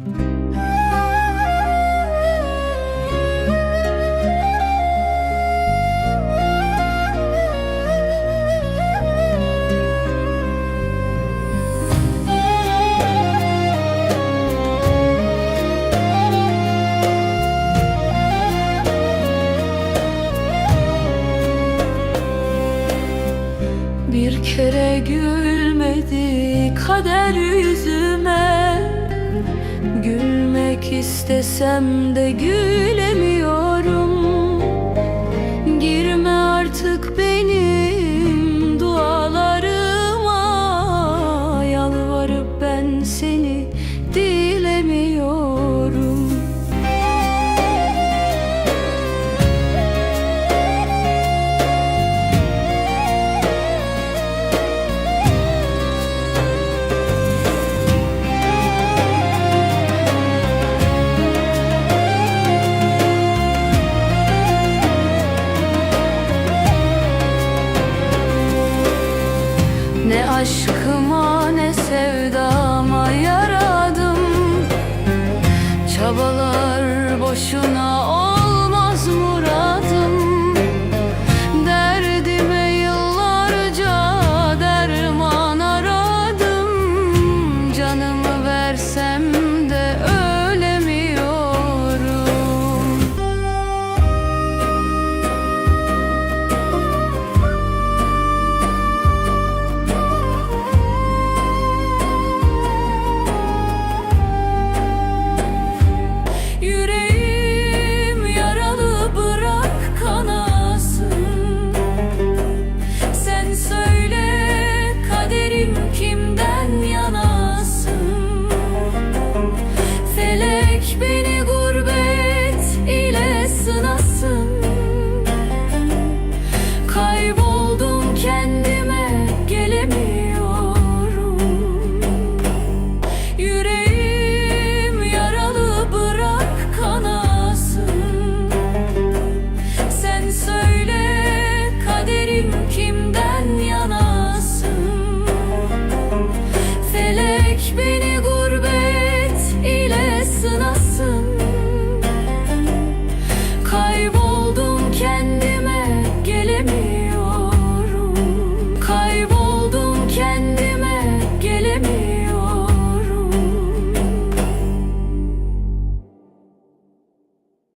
Bir kere gülmedi kader yüzüme istesem de gülemiyorum aşk Güneş beni